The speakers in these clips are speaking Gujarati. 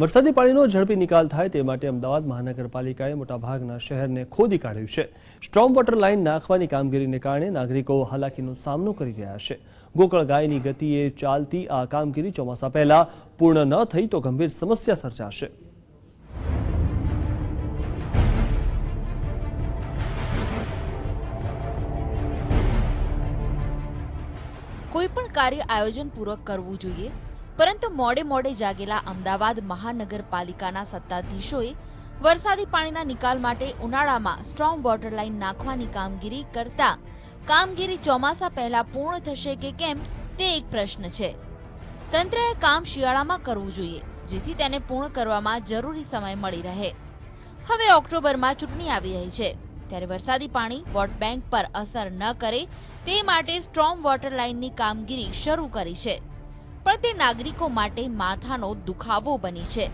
વરસાદી પાણીનો ઝડપી નિકાલ થાય તે માટે અમદાવાદ મહાનગરપાલિકાએ મોટાભાગના શહેરને ખોદી કાઢ્યું છે. સ્ટ્રોમ વોટર લાઇન નાખવાની કામગીરીને કારણે નાગરિકો હાલાકીનો સામનો કરી રહ્યા છે. ગોકળ ગાયની ગતિએ ચાલતી આ કામગીરી ચોમાસા પહેલા પૂર્ણ ન થઈ તો ગંભીર સમસ્યા સર્જાશે. કોઈ પણ કાર્ય આયોજનપૂર્વક કરવું જોઈએ? પરંતુ મોડે મોડે જાગેલા અમદાવાદ મહાનગરપાલિકાના સત્તાધીશોએ વરસાદી પાણીના નિકાલ માટે ઉનાળામાં સ્ટ્રોંગ વોટર લાઇન નાખવાની કામગીરી કરતા કામગીરી ચોમાસા પહેલા પૂર્ણ થશે કે કેમ તે એક પ્રશ્ન છે. તંત્રએ કામ શિયાળામાં કરવું જોઈએ, જેથી તેને પૂર્ણ કરવામાં જરૂરી સમય મળી રહે. હવે ઓક્ટોબરમાં ચૂંટણી આવી રહી છે, ત્યારે વરસાદી પાણી વોટ બેંક પર અસર ન કરે તે માટે સ્ટ્રોમ વોટર લાઇનની કામગીરી શરૂ કરી છે. પણ તે નાગરિકો માટે માથાનો દુખાવો બની છે.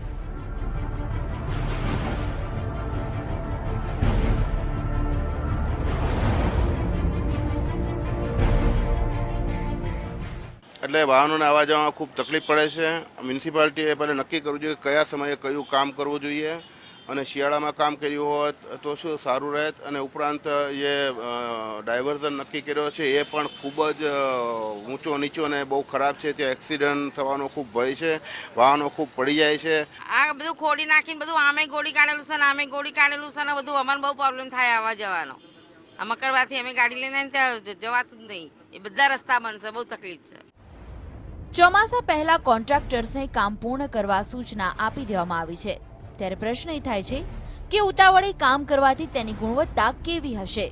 એટલે વાહનોને આવવા જવામાં ખૂબ તકલીફ પડે છે. મ્યુનિસિપાલિટીએ પહેલાં નક્કી કરવું જોઈએ કયા સમયે કયું કામ કરવું જોઈએ. અને શિયાળામાં કામ કર્યું હોત તો શું સારું રહેત? અને ઉપરાંત જે ડાયવર્ઝન નક્કી કર્યો છે એ પણ ખૂબ જ ઊંચો નીચો અને બહુ ખરાબ છે. ત્યાં એક્સિડન્ટ થવાનો ખૂબ ભય છે વાહનો ખૂબ પડી જાય છે. આ બધું ખોડી નાખીને બધું આમે ગોળી કાઢેલું છે ને આમે ગોળી કાઢેલું છે ને બધું અમારે બહુ પ્રોબ્લેમ થાય આવવા જવાનો. આ મકરવાથી અમે ગાડી લઈને ત્યાં જવાતું જ નહીં. એ બધા રસ્તા બનશે બહુ તકલીફ છે. ચોમાસા પહેલા કોન્ટ્રાક્ટર્સને કામ પૂર્ણ કરવા સૂચના આપી દેવામાં આવી છે. ત્યારે પ્રશ્ન એ થાય છે કે ઉતાવળે કામ કરવાથી તેની ગુણવત્તા કેવી હશે?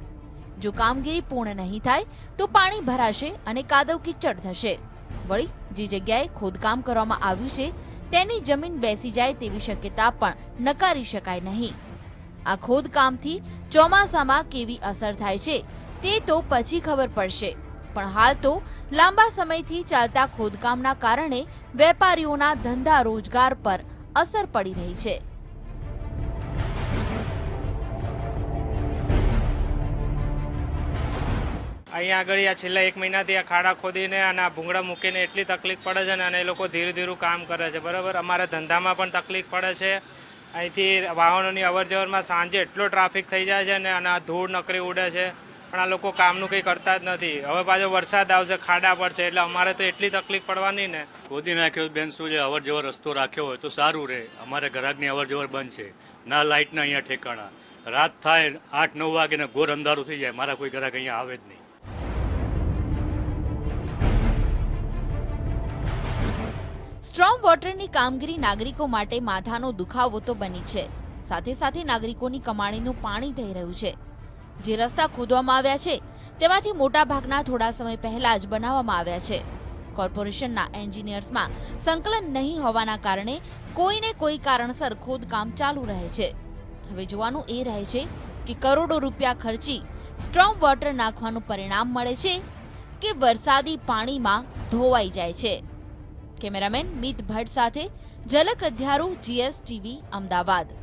જો કામગીરી પૂર્ણ નહીં થાય, તો પાણી ભરાશે અને કાદવ કિચડ થશે. વળી, જે જગ્યાએ ખોદકામ કરવામાં આવ્યું છે, તેની જમીન બેસી જાય તેવી શક્યતા પણ નકારી શકાય નહીં. આ ખોદકામથી ચોમાસામાં કેવી અસર થાય છે, તે તો પછી ખબર પડશે. પણ હાલ તો લાંબા સમયથી ચાલતા ખોદકામના કારણે વેપારીઓના ધંધા રોજગાર પર અસર પડી રહી છે. અહીંયા આગળ આ છેલ્લા એક મહિનાથી આ ખાડા ખોદીને અને આ ભૂંગળા મૂકીને એટલી તકલીફ પડે છે ને અને એ લોકો ધીરે ધીરું કામ કરે છે. બરાબર? અમારા ધંધામાં પણ તકલીફ પડે છે. અહીંથી વાહનોની અવરજવરમાં સાંજે એટલો ટ્રાફિક થઈ જાય છે ને અને આ ધૂળ નકરી ઉડે છે. પણ આ લોકો કામનું કંઈ કરતા જ નથી. હવે પાછો વરસાદ આવશે, ખાડા પડશે, એટલે અમારે તો એટલી તકલીફ પડવાની ને. ખોદી નાખ્યો બેન, શું છે? અવર રસ્તો રાખ્યો હોય તો સારું રહે. અમારે ઘરાકની અવર બંધ છે. ના લાઇટના અહીંયા ઠેકાણા. રાત થાય આઠ નવ વાગે ને ઘોર અંધારું થઈ જાય. મારા કોઈ ઘરાક અહીંયા આવે જ નહીં. સ્ટ્રોમ વોટરની કામગીરી નાગરિકો માટે માથાનો દુખાવો તો બની છે. સાથે સાથે નાગરિકોની કમાણીનું પાણી થઈ રહ્યું છે. જે રસ્તા ખોદવામાં આવ્યા છે, તેમાંથી મોટા ભાગના થોડા સમય પહેલા જ બનાવવામાં આવ્યા છે. કોર્પોરેશનના એન્જિનિયર્સમાં સંકલન નહીં હોવાના કારણે કોઈને કોઈ કારણસર ખોદકામ ચાલુ રહે છે. હવે જોવાનું એ રહે છે કે કરોડો રૂપિયા ખર્ચી સ્ટ્રોમ વોટર નાખવાનું પરિણામ મળે છે કે વરસાદી પાણીમાં ધોવાઈ જાય છે. કેમેરામેન મિત ભટ્ટ સાથે ઝલક અધ્યારુ જીએસટીવી અમદાવાદ.